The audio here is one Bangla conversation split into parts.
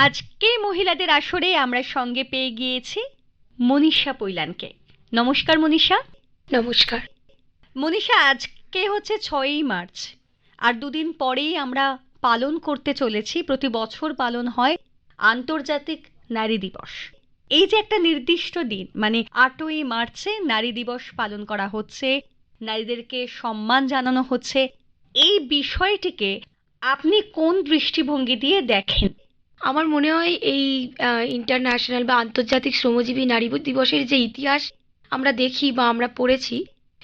আজকে মহিলাদের আসরে আমরা সঙ্গে পেয়ে গিয়েছি মনীষা পৈলানকে। নমস্কার মনীষা। নমস্কার। মনীষা আজকে হচ্ছে ছয়ই মার্চ আর দুদিন পরেই আমরা পালন করতে চলেছি প্রতি বছর পালন হয় আন্তর্জাতিক নারী দিবস। এই যে একটা নির্দিষ্ট দিন মানে আটই মার্চে নারী দিবস পালন করা হচ্ছে নারীদেরকে সম্মান জানানো হচ্ছে এই বিষয়টিকে আপনি কোন দৃষ্টিভঙ্গি দিয়ে দেখেন? আমার মনে হয় এই ইন্টারন্যাশনাল বা আন্তর্জাতিক শ্রমজীবী নারী দিবসের যে ইতিহাস আমরা দেখি বা আমরা পড়েছি,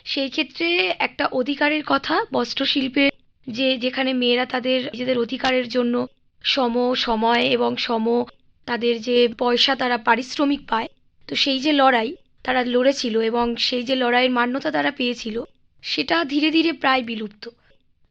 সেই ক্ষেত্রে একটা অধিকারের কথা, বস্ত্রশিল্পের যে, যেখানে মেয়েরা তাদের নিজেদের অধিকারের জন্য সম, সময় এবং সম তাদের যে পয়সা তারা পারিশ্রমিক পায়, তো সেই যে লড়াই তারা লড়েছিল এবং সেই যে লড়াইয়ের মান্যতা তারা পেয়েছিল, সেটা ধীরে ধীরে প্রায় বিলুপ্ত।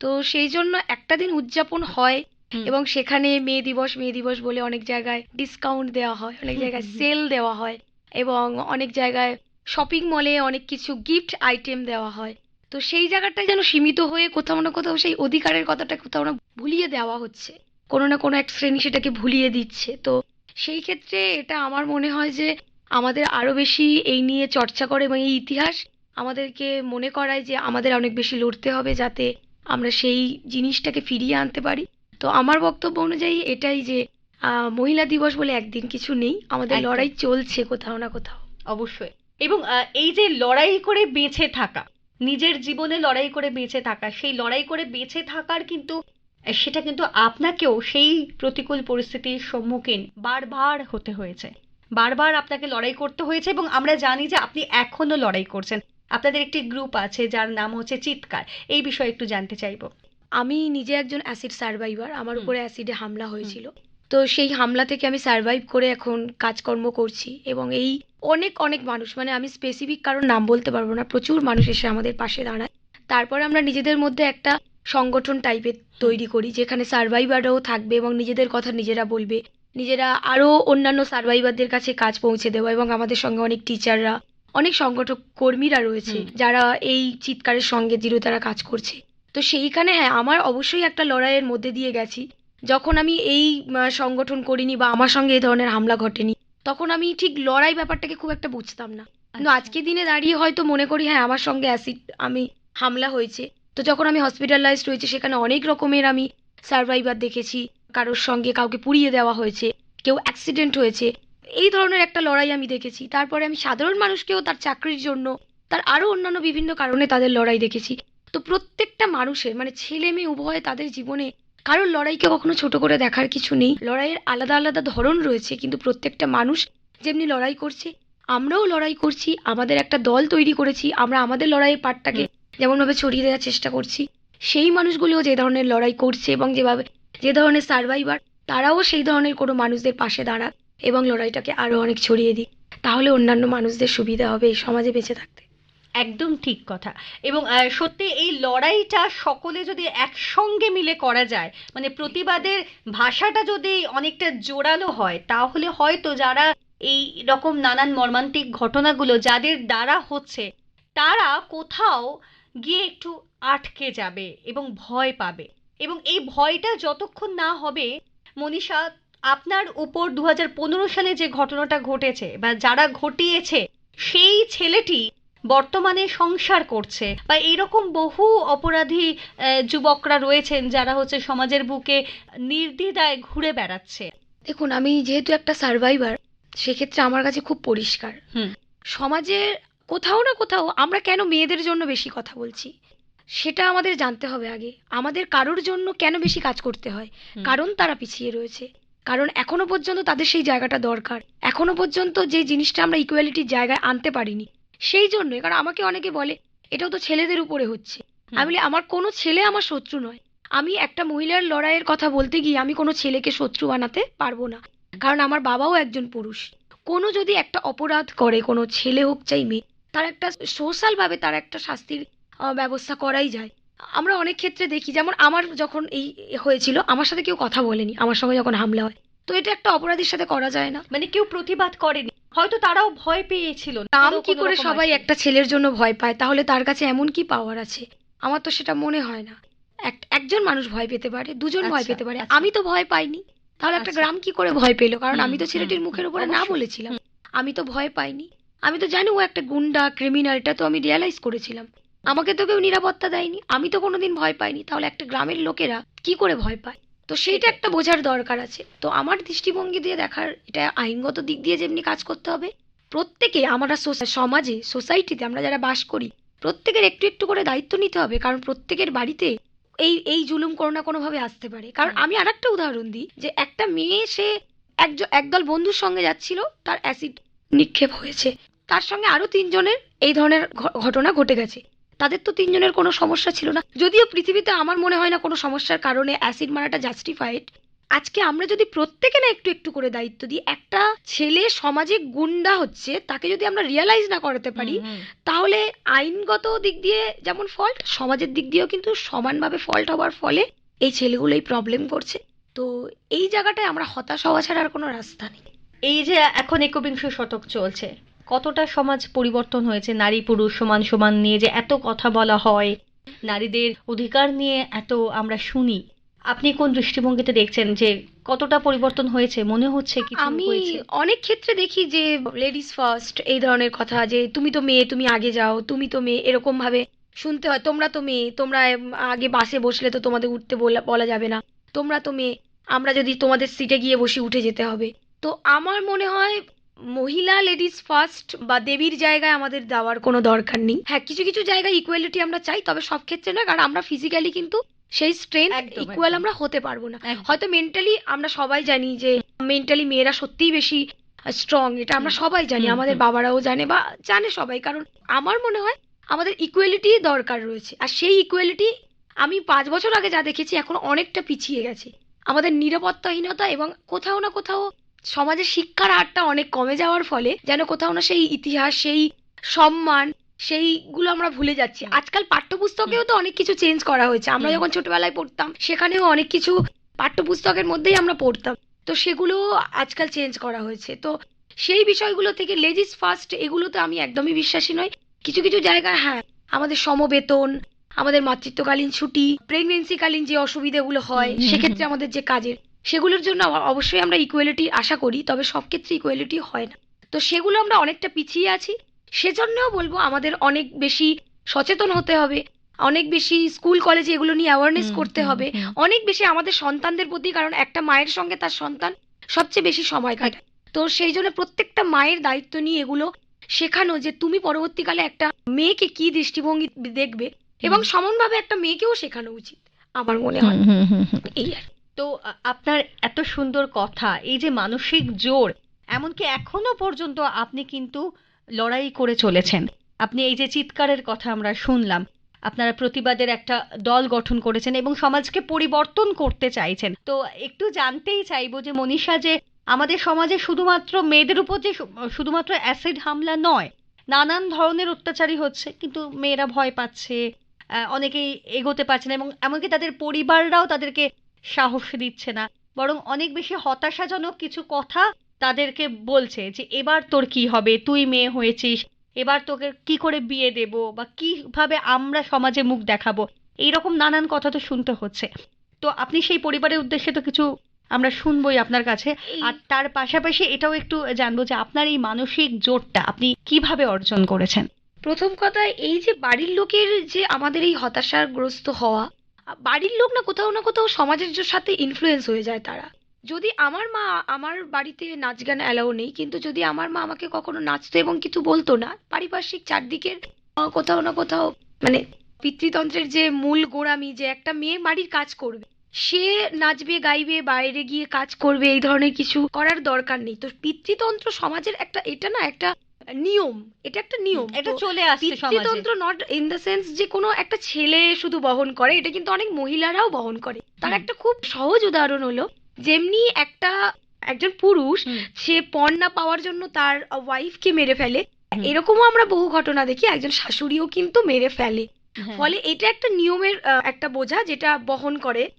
তো সেই জন্য একটা দিন উদযাপন হয় এবং সেখানে মে দিবস মে দিবস বলে অনেক জায়গায় ডিসকাউন্ট দেওয়া হয় অনেক জায়গায়। সেল দেওয়া হয় এবং অনেক জায়গায় শপিং মলে অনেক কিছু গিফট আইটেম দেওয়া হয়। তো সেই জায়গাটায় যেন সীমিত হয়ে কোথাও না কোথাও সেই অধিকারের কথাটা কোথাও না ভুলিয়ে দেওয়া হচ্ছে। কোনো না কোনো এক শ্রেণি সেটাকে ভুলিয়ে দিচ্ছে। তো সেই ক্ষেত্রে এটা আমার মনে হয় যে আমাদের আরও বেশি এই নিয়ে চর্চা করে এবং এই ইতিহাস আমাদেরকে মনে করায় যে আমাদের অনেক বেশি লড়তে হবে যাতে আমরা সেই জিনিসটাকে ফিরিয়ে আনতে পারি। তো আমার বক্তব্য অনুযায়ী এটাই যে মহিলা দিবস বলে একদিন কিছু নেই। আমাদের লড়াই চলছে কোথাও না কোথাও। অবশ্যই। এবং এই যে লড়াই করে বেঁচে থাকা নিজের জীবনে লড়াই করে বেঁচে থাকা সেই লড়াই করে বেঁচে থাকার কিন্তু সেটা কিন্তু আপনাকেও সেই প্রতিকূল পরিস্থিতির সম্মুখীন বারবার হতে হয়েছে। বারবার আপনাকে লড়াই করতে হয়েছে এবং আমরা জানি যে আপনি এখনও লড়াই করছেন। আপনাদের একটি গ্রুপ আছে যার নাম হচ্ছে চিৎকার। এই বিষয়ে একটু জানতে চাইব। আমি নিজে একজন অ্যাসিড সার্ভাইভার আমার উপরে অ্যাসিডে হামলা হয়েছিল। তো সেই হামলা থেকে আমি সার্ভাইভ করে এখন কাজকর্ম করছি এবং এই অনেক অনেক মানুষ মানে আমি স্পেসিফিক কারোর নাম বলতে পারব না প্রচুর মানুষ এসে আমাদের পাশে দাঁড়ায়। তারপরে আমরা নিজেদের মধ্যে একটা সংগঠন টাইপের তৈরি করি যেখানে সার্ভাইভাররাও থাকবে এবং নিজেদের কথা নিজেরা বলবে। নিজেরা আরও অন্যান্য সার্ভাইভারদের কাছে কাজ পৌঁছে দেওয়া এবং আমাদের সঙ্গে অনেক টিচাররা অনেক সংগঠক কর্মীরা রয়েছে যারা এই চিৎকারের সঙ্গে দৃঢ়তারা কাজ করছে। তো সেইখানে হ্যাঁ আমার অবশ্যই একটা লড়াইয়ের মধ্যে দিয়ে গেছি। যখন আমি এই সংগঠন করিনি বা আমার সঙ্গে এই ধরনের হামলা ঘটেনি তখন আমি ঠিক লড়াই ব্যাপারটাকে খুব একটা বুঝতাম না। কিন্তু আচ্ছা। আজকে দিনে দাঁড়িয়ে হয়তো মনে করি হ্যাঁ আমার সঙ্গে অ্যাসিড আমি হামলা হয়েছে। তো যখন আমি হসপিটালাইজড হয়েছে সেখানে অনেক রকমের আমি সার্ভাইভার দেখেছি। কারোর সঙ্গে কাউকে পুড়িয়ে দেওয়া হয়েছে কেউ অ্যাক্সিডেন্ট হয়েছে। এই ধরনের একটা লড়াই আমি দেখেছি। তারপরে আমি সাধারণ মানুষকেও তার চাকরির জন্য তার আরও অন্যান্য বিভিন্ন কারণে তাদের লড়াই দেখেছি। তো প্রত্যেকটা মানুষের মানে ছেলে মেয়ে উভয়ে তাদের জীবনে কারোর লড়াইকে কখনো ছোট করে দেখার কিছু নেই। লড়াইয়ের আলাদা আলাদা ধরন রয়েছে কিন্তু প্রত্যেকটা মানুষ যেমনি লড়াই করছে আমরাও লড়াই করছি আমাদের একটা দল তৈরি করেছি আমরা আমাদের লড়াইয়ের পাটটাকে যেমনভাবে ছড়িয়ে দেওয়ার চেষ্টা করছি সেই মানুষগুলিও যে ধরনের লড়াই করছে এবং যেভাবে যে ধরনের সার্ভাইভার তারাও সেই ধরনের কোনো মানুষদের পাশে দাঁড়াক এবং লড়াইটাকে আরও অনেক ছড়িয়ে দিক। তাহলে অন্যান্য মানুষদের সুবিধা হবে এই সমাজে বেঁচে থাকতে। একদম ঠিক কথা। এবং সত্যি এই লড়াইটা সকলে যদি একসঙ্গে মিলে করা যায় মানে প্রতিবাদের ভাষাটা যদি অনেকটা জোরালো হয়, তাহলে হয়তো যারা এই রকম নানান মর্মান্তিক ঘটনাগুলো যাদের দ্বারা হচ্ছে, তারা কোথাও গিয়ে একটু আটকে যাবে এবং ভয় পাবে। এবং এই ভয়টা যতক্ষণ না হবে, মনীষা, আপনার উপর দু হাজার পনেরো সালে যে ঘটনাটা ঘটেছে বা যারা ঘটিয়েছে, সেই ছেলেটি বর্তমানে সংসার করছে বা এরকম বহু অপরাধী যুবকরা রয়েছেন যারা হচ্ছে সমাজের বুকে নির্দ্বিধায় ঘুরে বেড়াচ্ছে। দেখুন আমি যেহেতু একটা সার্ভাইভার সেক্ষেত্রে আমার কাছে খুব পরিষ্কার। সমাজে কোথাও না কোথাও আমরা কেন মেয়েদের জন্য বেশি কথা বলছি? সেটা আমাদের জানতে হবে আগে। আমাদের কারোর জন্য কেন বেশি কাজ করতে হয়? কারণ তারা পিছিয়ে রয়েছে। কারণ এখনও পর্যন্ত তাদের সেই জায়গাটা দরকার। এখনও পর্যন্ত যে জিনিসটা আমরা ইকুয়ালিটির জায়গায় আনতে পারিনি সেই জন্যই কারণ আমাকে অনেকে বলে এটাও তো ছেলেদের উপরে হচ্ছে। আমি বলি আমার কোনো ছেলে আমার শত্রু নয়। আমি একটা মহিলার লড়াইয়ের কথা বলতে গিয়ে আমি কোনো ছেলেকে শত্রু বানাতে পারব না। কারণ আমার বাবাও একজন পুরুষ। কোনো যদি একটা অপরাধ করে কোনো ছেলে হোক চাই মেয়ে তার একটা সোশ্যাল ভাবে তার একটা শাস্তির ব্যবস্থা করাই যায়। আমরা অনেক ক্ষেত্রে দেখি যেমন আমার যখন এই হয়েছিল আমার সাথে কেউ কথা বলেনি। আমার সঙ্গে যখন হামলা হয় তো এটা একটা অপরাধীর সাথে করা যায় না। মানে কেউ প্রতিবাদ করেনি। হয়তো তারাও ভয় পেয়েছিল। নাম কি করে সবাই একটা ছেলের জন্য ভয় পায় তাহলে তার কাছে এমন কি পাওয়ার আছে? আমার তো সেটা মনে হয় না। এক- একজন মানুষ ভয় পেতে পারে দুজন ভয় আচ্ছা, পেতে পারে। আচ্ছা। আমি তো ভয় পাইনি। তাহলে একটা আচ্ছা। গ্রাম কি করে ভয় পেল? কারণ আমি তো ছেলেটির মুখের উপরে না বলেছিলাম। আমি তো ভয় পাইনি। আমি তো জানি ও একটা গুন্ডা ক্রিমিনালটা তো আমি রিয়ালাইজ করেছিলাম। আমাকে তো কেউ নিরাপত্তা দেয়নি। আমি তো কোনোদিন ভয় পাইনি। তাহলে একটা গ্রামের লোকেরা কি করে ভয় পায়? তো সেইটা একটা বোঝার দরকার আছে। তো আমার দৃষ্টিভঙ্গি দিয়ে দেখার এটা আইনগত দিক দিয়ে যেমনি কাজ করতে হবে প্রত্যেকে আমরা সমাজে সোসাইটিতে আমরা যারা বাস করি প্রত্যেকের একটু একটু করে দায়িত্ব নিতে হবে কারণ প্রত্যেকের বাড়িতে এই এই জুলুম কোনো না কোনোভাবে আসতে পারে। কারণ আমি আর একটা উদাহরণ দিই যে একটা মেয়ে সে একজন একদল বন্ধুর সঙ্গে যাচ্ছিল তার অ্যাসিড নিক্ষেপ হয়েছে। তার সঙ্গে আরও তিনজনের এই ধরনের ঘটনা ঘটে গেছে। তাদের তো তিনজনের কোনো সমস্যা ছিল না। যদিও পৃথিবীতে আমার মনে হয় না কোনো সমস্যার কারণে অ্যাসিড মারাটা জাস্টিফাইড আজকে আমরা যদি প্রত্যেকে না একটু একটু করে দায়িত্ব দিই একটা ছেলে সমাজে গুন্ডা হচ্ছে তাকে যদি আমরা রিয়ালাইজ না করাতে পারি। তাহলে আইনগত দিক দিয়ে যেমন ফল্ট সমাজের দিক দিয়েও কিন্তু সমানভাবে ফল্ট হওয়ার ফলে এই ছেলেগুলো এই প্রবলেম করছে। তো এই জায়গাটায় আমরা হতাশ হওয়া ছাড়া আর কোনো রাস্তা নেই। এই যে এখন একবিংশ শতক চলছে কতটা সমাজ পরিবর্তন হয়েছে? নারী পুরুষ সমান সমান নিয়ে যে এত কথা বলা হয় নারীদের অধিকার নিয়ে এত আমরা শুনি। আপনি কোন দৃষ্টিভঙ্গিতে দেখছেন যে কতটা পরিবর্তন হয়েছে? মনে হচ্ছে কি আমি অনেক ক্ষেত্রে দেখি যে লেডিস ফার্স্ট এই ধরনের কথা যে তুমি তো মেয়ে তুমি আগে যাও তুমি তো মেয়ে এরকম ভাবে শুনতে হয়। তোমরা তো মেয়ে তোমরা আগে বাসে বসলে তো তোমাদের উঠতে বলা যাবে না। তোমরা তো মেয়ে আমরা যদি তোমাদের সিটে গিয়ে বসে উঠে যেতে হবে। তো আমার মনে হয় মহিলা লেডিস ফার্স্ট বা দেবীর জায়গায় আমাদের দেওয়ার কোনো দরকার নেই। হ্যাঁ কিছু কিছু জায়গায় ইকুয়ালিটি আমরা চাই তবে সব ক্ষেত্রে নয় কারণ আমরা ফিজিক্যালি কিন্তু সেই স্ট্রেংথ একদম, ইকুয়াল আমরা হতে পারব না। হয়তো মেন্টালি আমরা সবাই জানি যে মেন্টালি মেয়েরা সত্যিই বেশি স্ট্রং এটা আমরা সবাই জানি আমাদের বাবারাও জানে বা জানে সবাই কারণ আমার মনে হয় আমাদের ইকুয়ালিটি দরকার রয়েছে। আর সেই ইকুয়ালিটি আমি পাঁচ বছর আগে যা দেখেছি এখন অনেকটা পিছিয়ে গেছে। আমাদের নিরাপত্তাহীনতা এবং কোথাও না কোথাও সমাজের শিক্ষার হারটা অনেক কমে যাওয়ার ফলে যেন কোথাও না সেই ইতিহাস সেই সম্মান সেইগুলো আমরা ভুলে যাচ্ছি। আজকাল পাঠ্যপুস্তকেও তো অনেক কিছু চেঞ্জ করা হয়েছে। আমরা যখন ছোটবেলায় পড়তাম সেখানেও অনেক কিছু পাঠ্যপুস্তকের মধ্যেই আমরা পড়তাম। তো সেগুলো আজকাল চেঞ্জ করা হয়েছে। তো সেই বিষয়গুলো থেকে লেডিস ফার্স্ট এগুলোতে আমি একদমই বিশ্বাসী নই। কিছু কিছু জায়গায় হ্যাঁ আমাদের সমবেতন আমাদের মাতৃত্বকালীন ছুটি প্রেগনেন্সিকালীন যে অসুবিধাগুলো হয় সেক্ষেত্রে আমাদের যে কাজের সেগুলোর জন্য অবশ্যই আমরা ইকুয়ালিটি আশা করি তবে সব ক্ষেত্রে ইকুয়ালিটি হয় না। তো সেগুলো আমরা অনেকটা পিছিয়ে আছি। সেজন্যও বলব আমাদের অনেক বেশি সচেতন হতে হবে অনেক বেশি স্কুল কলেজে এগুলো নিয়ে অ্যাওয়ারনেস করতে হবে। অনেক বেশি আমাদের সন্তানদের প্রতি কারণ একটা মায়ের সঙ্গে তার সন্তান সবচেয়ে বেশি সময় কাটায় তো সেই জন্য প্রত্যেকটা মায়ের দায়িত্ব নিয়ে এগুলো শেখানো যে তুমি পরবর্তীকালে একটা মেয়েকে কি দৃষ্টিভঙ্গি দেখবে এবং সমানভাবে একটা মেয়েকেও শেখানো উচিত আমার মনে হয়। এই আর তো আপনার এত সুন্দর কথা, এই যে মানসিক জোর, এমনকি এখনও পর্যন্ত আপনি কিন্তু লড়াই করে চলেছেন। আপনি এই যে চিৎকারের কথা আমরা শুনলাম, আপনারা প্রতিবাদের একটা দল গঠন করেছেন এবং সমাজকে পরিবর্তন করতে চাইছেন। তো, একটু জানতেই চাইব যে মনীষা যে, আমাদের সমাজে শুধুমাত্র মেয়েদের উপর যে, শুধুমাত্র অ্যাসিড হামলা নয়, নানান ধরনের অত্যাচারী হচ্ছে, কিন্তু মেয়েরা ভয় পাচ্ছে অনেকেই এগোতে পারছে না এবং এমনকি তাদের পরিবাররাও তাদেরকে সাহস দিচ্ছে না। বরং অনেক বেশি হতাশাজনক কিছু কথা তাদেরকে বলছে যে এবার তোর কি হবে? তুই মেয়ে হয়েছিস। এবার তোকে কি করে বিয়ে দেব? বা কীভাবে আমরা সমাজে মুখ দেখাবো? এইরকম নানান কথা তো শুনতে হচ্ছে। তো আপনি সেই পরিবারের উদ্দেশ্যে তো কিছু আমরা শুনবোই আপনার কাছে। আর তার পাশাপাশি এটাও একটু জানব যে আপনার এই মানসিক জোরটা আপনি কীভাবে অর্জন করেছেন? প্রথম কথা এই যে বাড়ির লোকের যে আমাদের এই হতাশাগ্রস্ত হওয়া বাড়ির লোক না কোথাও না কোথাও সমাজের সাথে ইনফ্লুয়েন্স হয়ে যায় তারা। যদি আমার মা আমার বাড়িতে নাচ গান অ্যালাউ নেই, কিন্তু যদি আমার মা আমাকে কখনো নাচতো এবং কিছু বলতো না, পারিপার্শ্বিক চারদিকের কোথাও না কোথাও মানে পিতৃতন্ত্রের যে মূল গোড়ামি, যে একটা মেয়ে বাড়ির কাজ করবে, সে নাচবে, গাইবে, বাইরে গিয়ে কাজ করবে, এই ধরনের কিছু করার দরকার নেই। তো পিতৃতন্ত্র সমাজের একটা, এটা না একটা নিয়ম এটা একটা নিয়ম। এটা চলে আসছে পিতৃতন্ত্র নট ইন দ্য সেন্স যে কোনো একটা ছেলে শুধু বহন করে এটা কিন্তু অনেক মহিলারাও বহন করে। তার একটা খুব সহজ উদাহরণ হলো যেমনি একটা একজন পুরুষ সে পণ না পাওয়ার জন্য তার ওয়াইফকে মেরে ফেলে। এরকমও আমরা বহু ঘটনা দেখি একজন শাশুড়িও কিন্তু মেরে ফেলে। হ্যাঁ। ফলে এটা একটা নিয়মের একটা বোঝা যেটা বহন করে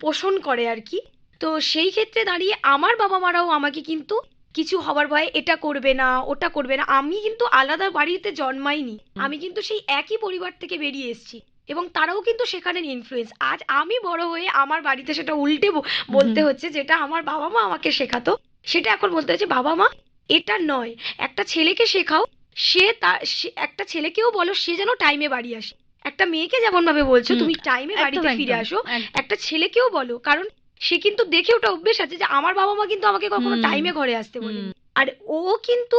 পোষণ করে আর কি। তো সেই ক্ষেত্রে দাঁড়িয়ে আমার বাবা মারাও আমাকে কিন্তু কিছু হবার ভয়ে এটা করবে না ওটা করবে না। আমি কিন্তু আলাদা বাড়িতে জন্মাইনি। আমি কিন্তু সেই একই পরিবার থেকে বেরিয়ে এসেছি। এবং তারাও কিন্তু সেখানে ইনফ্লুয়েন্স আজ আমি বড় হয়ে আমার বাড়িতে সেটা উল্টে বলতে হচ্ছে যেটা আমার বাবা মা আমাকে শেখাতো। সেটা এখন বলতে হচ্ছে বাবা মা এটা নয়। একটা ছেলেকে শেখাও। সে তার একটা ছেলেকেও বলো সে যেন টাইমে বাড়ি আসে। একটা মেয়েকে যেমন ভাবে বলছো তুমি টাইমে বাড়িতে ফিরে আসো। একটা ছেলেকেও বলো কারণ সে কিন্তু দেখে ওটা অভ্যেস আছে যে আমার বাবা মা কিন্তু আমাকে কখনো টাইমে ঘরে আসতে বলে আর ও কিন্তু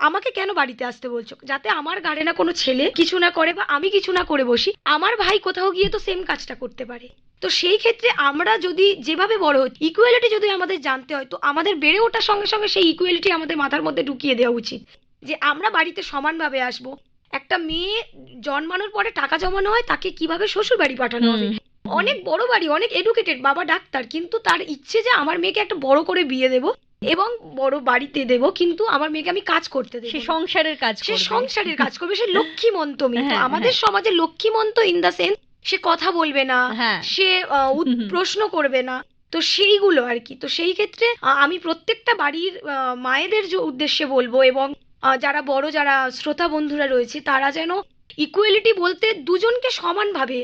আমাকে কেন বাড়িতে আসতে বলছো? যাতে আমার গাড়ে না কোনো ছেলে কিছু না করে বা আমি কিছু না করে বসি আমার ভাই কোথাও গিয়ে তো সেম কাজটা করতে পারে। তো সেই ক্ষেত্রে আমরা যদি যেভাবে বড় হই ইকুয়ালিটি যদি আমাদের জানতে হয় তো আমাদের বেড়ে ওঠার সঙ্গে সঙ্গে সেই ইকুয়ালিটি আমাদের মাথার মধ্যে ঢুকিয়ে দেওয়া উচিত। যে আমরা বাড়িতে সমানভাবে আসব। একটা মেয়ে জন্মানোর পরে টাকা জমানো হয় তাকে কীভাবে শ্বশুর বাড়ি পাঠানো হবে? অনেক বড় বাড়ি অনেক এডুকেটেড বাবা ডাক্তার কিন্তু তার ইচ্ছে যে আমার মেয়েকে একটা বড় করে বিয়ে দেব এবং বড় বাড়িতে দেব কিন্তু আমার মেয়েকে আমি কাজ করতে দেব সে সংসারের কাজ সে সংসারের কাজ করবে সে লক্ষ্মীমন্ত মেয়ে। হ্যাঁ, আমাদের সমাজে লক্ষ্মীমন্ত ইন দ্য সেন্স সে কথা বলবে না হ্যাঁ। সে প্রশ্ন করবে না। তো সেইগুলো আর কি। তো সেই ক্ষেত্রে আমি প্রত্যেকটা বাড়ির মায়েদের যে উদ্দেশ্যে বলব এবং যারা বড় যারা শ্রোতা বন্ধুরা রয়েছে তারা যেন ইকুয়ালিটি বলতে দুজনকে সমানভাবে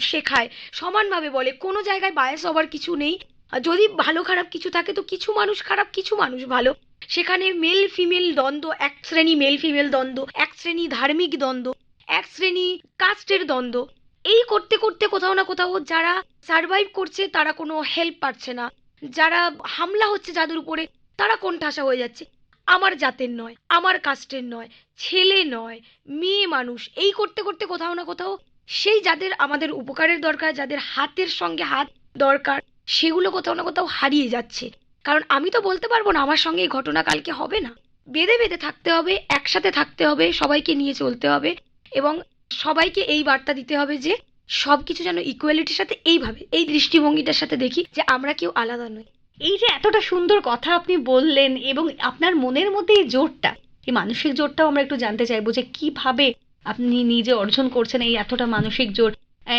শেখায়, সমানভাবে বলে। কোনো জায়গায় বায়াস হবার কিছু নেই। যদি ভালো খারাপ কিছু থাকে, তো কিছু মানুষ খারাপ, কিছু মানুষ ভালো। সেখানে মেল ফিমেল দ্বন্দ্ব, এক শ্রেণি মেল ফিমেল দ্বন্দ্ব, এক শ্রেণি ধার্মিক দ্বন্দ্ব, এক শ্রেণি কাস্টের দ্বন্দ্ব। এই করতে করতে কোথাও না কোথাও যারা সার্ভাইভ করছে, তারা কোনো হেল্প পাচ্ছে না। যারা হামলা হচ্ছে যাদের উপরে, তারা কোণঠাসা হয়ে যাচ্ছে। আমার জাতের নয়, আমার কাস্টের নয়, ছেলে নয়, মেয়ে মানুষ। এই করতে করতে কোথাও না কোথাও সেই যাদের আমাদের উপকারের দরকার, যাদের হাতের সঙ্গে হাত দরকার, সেগুলো কোথাও না কোথাও হারিয়ে যাচ্ছে। কারণ আমি তো বলতে পারব না, আমার সঙ্গে এই ঘটনা কালকে হবে না। বেঁধে বেঁধে থাকতে হবে, একসাথে থাকতে হবে, সবাইকে নিয়ে চলতে হবে এবং সবাইকে এই বার্তা দিতে হবে যে সব কিছু যেন ইকুয়ালিটির সাথে এইভাবে, এই দৃষ্টিভঙ্গিটার সাথে দেখি যে আমরা কেউ আলাদা নই। এই যে এতটা সুন্দর কথা আপনি বললেন এবং আপনার মনের মধ্যে এই জোরটা এই মানসিক জোরটাও আমরা একটু জানতে চাইব যে কীভাবে আপনি নিজে অর্জন করছেন এই এতটা মানসিক জোর।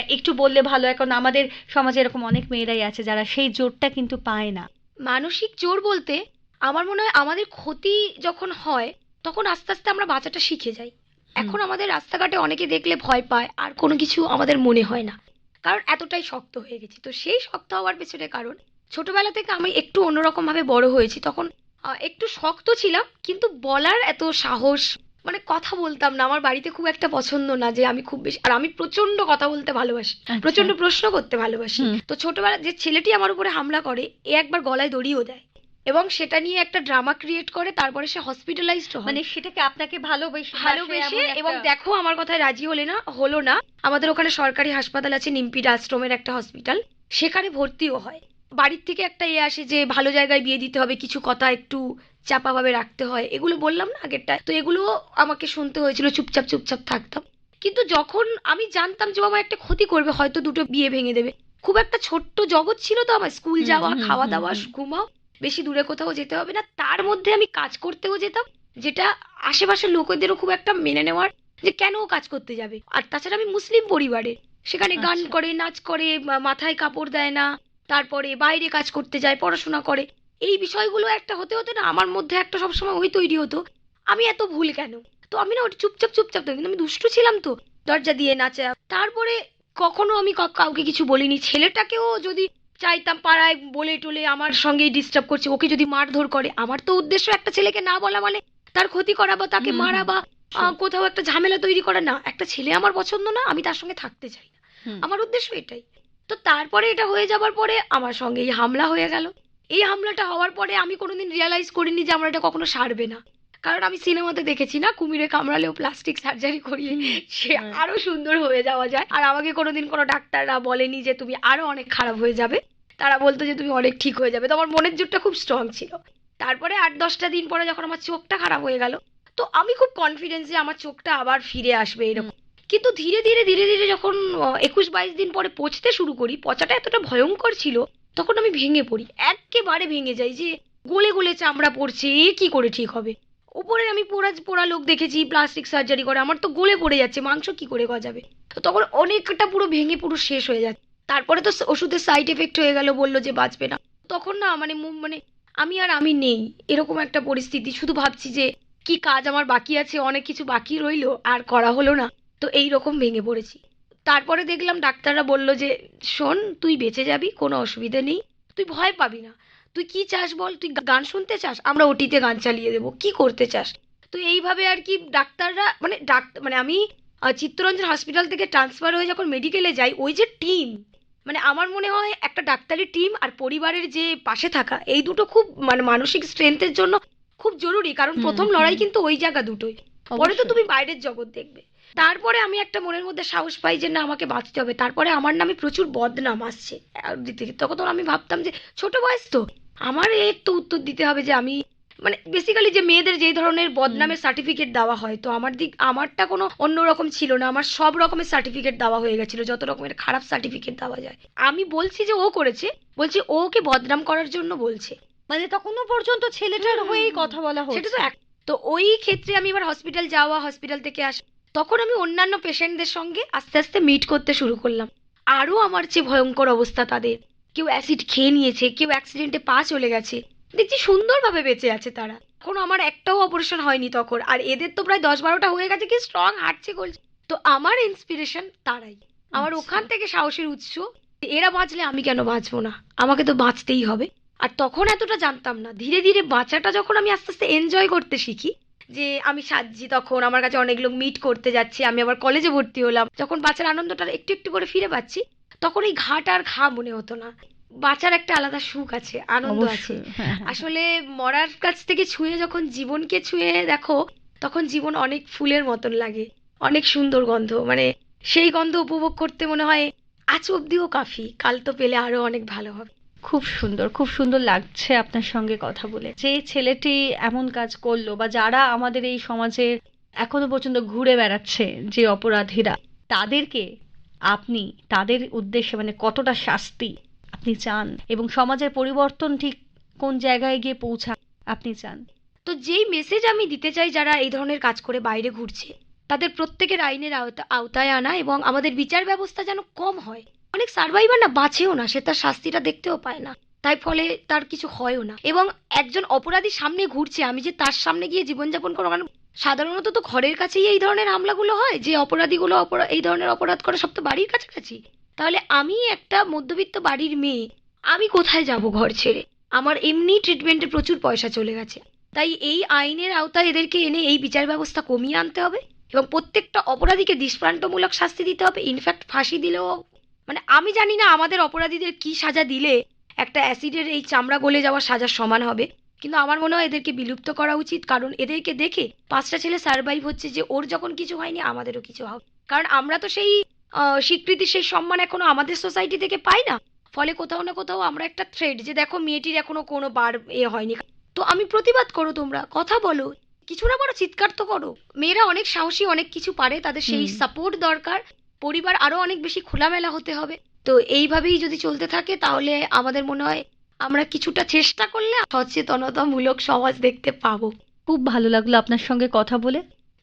একটু বললে ভালো এখন আমাদের সমাজে এরকম অনেক মেয়েরাই আছে যারা সেই জোরটা কিন্তু পায় না। মানসিক জোর বলতে আমার মনে হয় আমাদের ক্ষতি যখন হয় তখন আস্তে আস্তে আমরা বাঁচাটা শিখে যাই। এখন আমাদের রাস্তাঘাটে অনেকে দেখলে ভয় পায় আর কোনো কিছু আমাদের মনে হয় না। কারণ এতটাই শক্ত হয়ে গেছি। তো সেই শক্ত হওয়ার পেছনে কারণ ছোটবেলা থেকে আমি একটু অন্যরকম ভাবে বড় হয়েছি তখন একটু শক্ত ছিলাম কিন্তু বলার এত সাহস মানে কথা বলতাম না আমার বাড়িতে খুব একটা পছন্দ না যে আমি খুব বেশি আর আমি প্রচণ্ড কথা বলতে ভালোবাসি আচ্ছা। প্রচণ্ড প্রশ্ন করতে ভালোবাসি। তো ছোটবেলা যে ছেলেটি আমার উপরে হামলা করে এ একবার গলায় দড়িও দেয় এবং সেটা নিয়ে একটা ড্রামা ক্রিয়েট করে তারপরে সে হসপিটালাইজড হয়। মানে সেটাকে আপনাকে ভালোবেসে ভালোবেসে এবং দেখো আমার কথায় রাজি হলে না হলো না আমাদের ওখানে সরকারি হাসপাতাল আছে নিমপিড আশ্রমের একটা হসপিটাল সেখানে ভর্তিও হয়। বাড়ির থেকে একটা এ আসে যে ভালো জায়গায় বিয়ে দিতে হবে কিছু কথা একটু চাপাভাবে রাখতে হয়। এগুলো বললাম না আগেরটা। তো এগুলো আমাকে শুনতে হয়েছিল চুপচাপ চুপচাপ থাকতাম। কিন্তু যখন আমি জানতাম যে বাবা একটা ক্ষতি করবে হয়তো দুটো বিয়ে ভেঙে দেবে। খুব একটা ছোট্ট জগৎ ছিল তো আমার স্কুল যাওয়া খাওয়া দাওয়া ঘুমাও বেশি দূরে কোথাও যেতে হবে না। তার মধ্যে আমি কাজ করতেও যেতাম যেটা আশেপাশের লোকেদেরও খুব একটা মেনে নেওয়ার যে কেন কাজ করতে যাবে? আর তাছাড়া আমি মুসলিম পরিবারে। সেখানে গান আচ্ছা। করে নাচ করে মাথায় কাপড় দেয় না। তারপরে বাইরে কাজ করতে যায় পড়াশোনা করে। এই বিষয়গুলো একটা হতে হতে না আমার মধ্যে একটা সবসময় ওই তৈরি হতো। আমি এত ভুল কেন? তো আমি না ওটা চুপচাপ চুপচাপ কিন্তু আমি দুষ্টু ছিলাম তো। দরজা দিয়ে নাচা। তারপরে কখনো আমি কাউকে কিছু বলিনি। ছেলেটাকেও যদি চাইতাম পাড়ায় বলে টলে আমার সঙ্গেই ডিস্টার্ব করছে ওকে যদি মারধর করে আমার তো উদ্দেশ্য একটা ছেলেকে না বলা মানে তার ক্ষতি করা বা তাকে মারা বা কোথাও একটা ঝামেলা তৈরি করা না। একটা ছেলে আমার পছন্দ না আমি তার সঙ্গে থাকতে চাই না। আমার উদ্দেশ্য এটাই। তো তারপরে এটা হয়ে যাবার পরে আমার সঙ্গে এই হামলা হয়ে গেল। এই হামলাটা হওয়ার পরে আমি কোনোদিন রিয়ালাইজ করিনি যে আমার এটা কখনো সারবে না। কারণ আমি সিনেমাতে দেখেছি না কুমিরে কামড়ালেও প্লাস্টিক সার্জারি করিয়ে সে হ্যাঁ। আরও সুন্দর হয়ে যাওয়া যায়। আর আমাকে কোনোদিন কোনো ডাক্তাররা বলেনি যে তুমি আরও অনেক খারাপ হয়ে যাবে। তারা বলতো যে তুমি অনেক ঠিক হয়ে যাবে। তো আমার মনের জোরটা খুব স্ট্রং ছিল। তারপরে আট দশটা দিন পরে যখন আমার চোখটা খারাপ হয়ে গেল তো আমি খুব কনফিডেন্স যে আমার চোখটা আবার ফিরে আসবে এরকম। কিন্তু ধীরে ধীরে ধীরে ধীরে যখন একুশ বাইশ দিন পরে পচতে শুরু করি, পচাটা এতটা ভয়ঙ্কর ছিল, তখন আমি ভেঙে পড়ি। একেবারে ভেঙে যাই যে, গলে গলে চামড়া পড়ছে, এ কি করে ঠিক হবে? উপরে আমি পোড়া পোড়া লোক দেখেছি প্লাস্টিক সার্জারি করে, আমার তো গলে পড়ে যাচ্ছে, মাংস কি করে গজাবে? তো তখন অনেকটা পুরো ভেঙে পুরো শেষ হয়ে যাচ্ছে। তারপরে তো ওষুধের সাইড এফেক্ট হয়ে গেল, বলল যে বাঁচবে না। তখন না মানে মানে আমি আর আমি নেই, এরকম একটা পরিস্থিতি। শুধু ভাবছি যে, কি কাজ আমার বাকি আছে, অনেক কিছু বাকি রইল, আর করা হলো না। তো এই রকম ভেঙে পড়েছি। তারপরে দেখলাম ডাক্তাররা বলল যে শোন তুই বেঁচে যাবি কোনো অসুবিধা নেই। তুই ভয় পাবি না। তুই কি চাস বল? তুই গান শুনতে চাস? আমরা ওটিতে গান চালিয়ে দেবো। কি করতে চাস? তো এইভাবে আর কি ডাক্তাররা মানে ডাক্তার মানে আমি চিত্তরঞ্জন হসপিটাল থেকে ট্রান্সফার হয়ে যখন মেডিকেলে যাই ওই যে টিম মানে আমার মনে হয় একটা ডাক্তারি টিম আর পরিবারের যে পাশে থাকা এই দুটো খুব মানে মানসিক স্ট্রেংথের জন্য খুব জরুরি। কারণ প্রথম লড়াই কিন্তু ওই জায়গা দুটোই। পরে তো তুমি বাইরের জগৎ দেখবে। তারপরে আমি একটা মনের মধ্যে সাহস পাই যে না আমাকে বাঁচতে হবে। তারপরে আমার নামে প্রচুর বদনাম আসছে। তখন তো আমি ভাবতাম যে ছোট বয়স তো। আমার এর তো উত্তর দিতে হবে যে আমি মানে বেসিক্যালি যে মেয়েদের যে ধরনের বদনামের সার্টিফিকেট দেওয়া হয় তো আমার দিক আমারটা কোনো অন্যরকম ছিল না। আমার সব রকমের সার্টিফিকেট দেওয়া হয়ে গেছিল যত রকমের খারাপ সার্টিফিকেট দেওয়া যায়। আমি বলছি যে ও করেছে বলছি ও ওকে বদনাম করার জন্য বলছে। মানে তখনও পর্যন্ত ছেলেটার হয়েই কথা বলা সেটা তো এক তো ওই ক্ষেত্রে আমি এবার হসপিটাল যাওয়া হসপিটাল থেকে আসা তখন আমি অন্যান্য পেশেন্টদের সঙ্গে আস্তে আস্তে মিট করতে শুরু করলাম। আরও আমার চেয়ে ভয়ঙ্কর অবস্থা তাদের। কেউ অ্যাসিড খেয়ে নিয়েছে কেউ অ্যাক্সিডেন্টে পা চলে গেছে। দেখছি সুন্দরভাবে বেঁচে আছে তারা। এখন আমার একটাও অপারেশন হয়নি তখন। আর এদের তো প্রায় দশ বারোটা হয়ে গেছে কি স্ট্রং হাঁটছে করছে। তো আমার ইন্সপিরেশন তারাই। আমার আচ্ছা। ওখান থেকে সাহসের উৎস। এরা বাঁচলে আমি কেন বাঁচবো না? আমাকে তো বাঁচতেই হবে। আর তখন এতটা জানতাম না। ধীরে ধীরে বাঁচাটা যখন আমি আস্তে আস্তে এনজয় করতে শিখি যে আমি সাজছি তখন আমার কাছে অনেক লোক মিট করতে যাচ্ছে আমি আবার কলেজে ভর্তি হলাম। যখন বাঁচার আনন্দটা একটু একটু করে ফিরে পাচ্ছি তখন এই ঘাট আর ঘা মনে হতো না। বাঁচার একটা আলাদা সুখ আছে আনন্দ আছে। হ্যাঁ, হ্যাঁ। আসলে মরার কাছ থেকে ছুঁয়ে যখন জীবনকে ছুঁয়ে দেখো তখন জীবন অনেক ফুলের মতন লাগে অনেক সুন্দর গন্ধ। মানে সেই গন্ধ উপভোগ করতে মনে হয় আজ অব্দিও কাফি কাল তো পেলে আরও অনেক ভালো হবে। খুব সুন্দর খুব সুন্দর লাগছে আপনার সঙ্গে কথা বলে। যে ছেলেটি এমন কাজ করল বা যারা আমাদের এই সমাজে এখনও পর্যন্ত ঘুরে বেড়াচ্ছে যে অপরাধীরা, তাদেরকে আপনি তাদের উদ্দেশ্যে মানে কতটা শাস্তি আপনি চান এবং সমাজের পরিবর্তন ঠিক কোন জায়গায় গিয়ে পৌঁছা আপনি চান? তো যেই মেসেজ আমি দিতে চাই যারা এই ধরনের কাজ করে বাইরে ঘুরছে, তাদের প্রত্যেকের আইনের আওতায় আনা এবং আমাদের বিচার ব্যবস্থা যেন কম হয়। অনেক সার্ভাইভার না বাঁচেও না, সে তার শাস্তিটা দেখতেও পায় না। তাই ফলে তার কিছু হয়ও না। এবং একজন অপরাধী সামনে ঘুরছে, আমি যে তার সামনে গিয়ে জীবনযাপন করব কারণ সাধারণত তো ঘরের কাছেই এই ধরনের হামলাগুলো হয়, যে অপরাধীগুলো অপরা- এই ধরনের অপরাধ করে সব তো বাড়ির কাছাকাছি। তাহলে আমি একটা মধ্যবিত্ত বাড়ির মেয়ে, আমি কোথায় যাব ঘর ছেড়ে? আমার এমনি ট্রিটমেন্টে প্রচুর পয়সা চলে গেছে। তাই এই আইনের আওতায় এদেরকে এনে এই বিচার ব্যবস্থা কমিয়ে আনতে হবে এবং প্রত্যেকটা অপরাধীকে দৃষ্টান্তমূলক শাস্তি দিতে হবে। ইনফ্যাক্ট ফাঁসি দিলেও মানে আমি জানি না আমাদের অপরাধীদের কি সাজা দিলে একটা অ্যাসিডের এই চামড়া গলে যাওয়া সাজার সমান হবে। কিন্তু আমার মনে হয় এদেরকে বিলুপ্ত করা উচিত কারণ এদেরকে দেখে পাঁচটা ছেলে সার্ভাইভ হচ্ছে যে ওর যখন কিছু হয়নি আমাদেরও কিছু হবে। কারণ আমরা তো সেই স্বীকৃতি সেই সম্মান এখনও আমাদের সোসাইটি থেকে পাই না। ফলে কোথাও না কোথাও আমরা একটা থ্রেড যে দেখো মেয়েটির এখনও কোনো বার এ হয়নি। তো আমি প্রতিবাদ করো তোমরা কথা বলো কিছু না বলো চিৎকার তো করো। মেয়েরা অনেক সাহসী অনেক কিছু পারে তাদের সেই সাপোর্ট দরকার। পরিবার আরও অনেক বেশি খোলামেলা হতে হবে। তো এইভাবেই যদি চলতে থাকে তাহলে আমাদের মনে হয় আমরা কিছুটা চেষ্টা করলে সচেতনতামূলক সমাজ দেখতে পাবো। খুব ভালো লাগল আপনার সঙ্গে কথা বলে।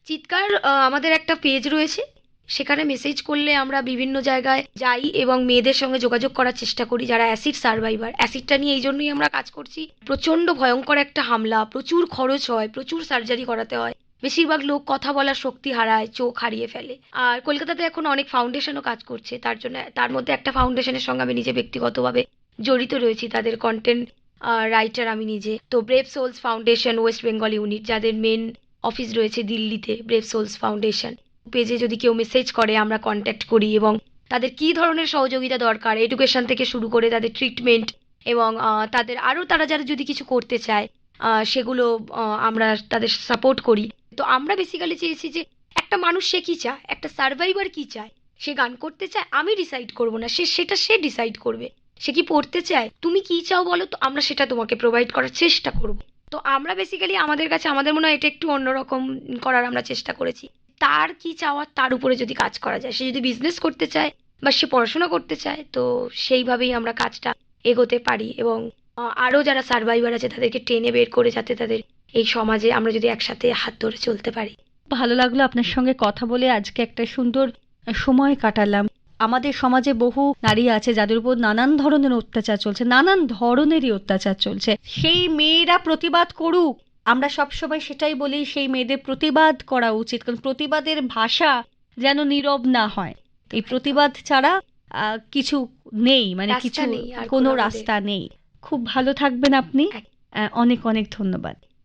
চিৎকার আমাদের একটা পেজ রয়েছে। সেখানে মেসেজ করলে আমরা বিভিন্ন জায়গায় যাই এবং মেয়েদের সঙ্গে যোগাযোগ করার চেষ্টা করি যারা অ্যাসিড সার্ভাইভার। অ্যাসিডটা নিয়ে এই জন্যই আমরা কাজ করছি। প্রচণ্ড ভয়ঙ্কর একটা হামলা প্রচুর খরচ হয় প্রচুর সার্জারি করাতে হয়। বেশিরভাগ লোক কথা বলার শক্তি হারায়, চোখ হারিয়ে ফেলে। আর কলকাতাতে এখন অনেক ফাউন্ডেশনও কাজ করছে। তার জন্য, তার মধ্যে একটা ফাউন্ডেশনের সঙ্গে আমি নিজে ব্যক্তিগতভাবে জড়িত রয়েছি। তাদের কন্টেন্ট রাইটার আমি নিজে। তো brave souls foundation West Bengal unit যাদের মেন অফিস রয়েছে দিল্লিতে ব্রেভ সোলস ফাউন্ডেশন পেজে যদি কেউ মেসেজ করে, আমরা কন্ট্যাক্ট করি এবং তাদের কি ধরনের সহযোগিতা দরকার এডুকেশন থেকে শুরু করে তাদের ট্রিটমেন্ট এবং তাদের আরও তারা যারা যদি কিছু করতে চায় সেগুলো আমরা তাদের সাপোর্ট করি। তো আমরা বেসিক্যালি চেয়েছি যে একটা মানুষ সে কী চায়? একটা সার্ভাইভার কী চায়? সে গান করতে চায়, আমি ডিসাইড করব না। সে, সেটা সে ডিসাইড করবে। সে কি পড়তে চায়? তুমি কি চাও বলো তো? আমরা সেটা তোমাকে প্রোভাইড করার চেষ্টা করব। তো আমরা বেসিক্যালি আমাদের কাছে, আমাদের মনে হয় এটা একটু অন্যরকম করার আমরা চেষ্টা করেছি। তার কি চাওয়ার তার উপরে যদি কাজ করা যায়। সে যদি বিজনেস করতে চায় বা সে পড়াশোনা করতে চায়, তো সেইভাবেই আমরা কাজটা এগোতে পারি এবং আরও যারা সার্ভাইভার আছে তাদেরকে টেনে বের করে যাতে তাদের এই সমাজে আমরা যদি একসাথে হাত ধরে চলতে পারি। ভালো লাগল আপনার সঙ্গে কথা বলে। আজকে একটা সুন্দর সময় কাটালাম। আমাদের সমাজে বহু নারী আছে যাদের উপর নানান ধরনের অত্যাচার চলছে নানান ধরনেরই অত্যাচার চলছে। সেই মেয়েরা প্রতিবাদ করুক। আমরা সবসময় সেটাই বলি সেই মেয়েদের প্রতিবাদ করা উচিত। কারণ প্রতিবাদের ভাষা যেন নীরব না হয়। এই প্রতিবাদ ছাড়া আহ, কিছু নেই। মানে কিছু কোনো রাস্তা নেই। খুব ভালো থাকবেন আপনি। অনেক অনেক ধন্যবাদ।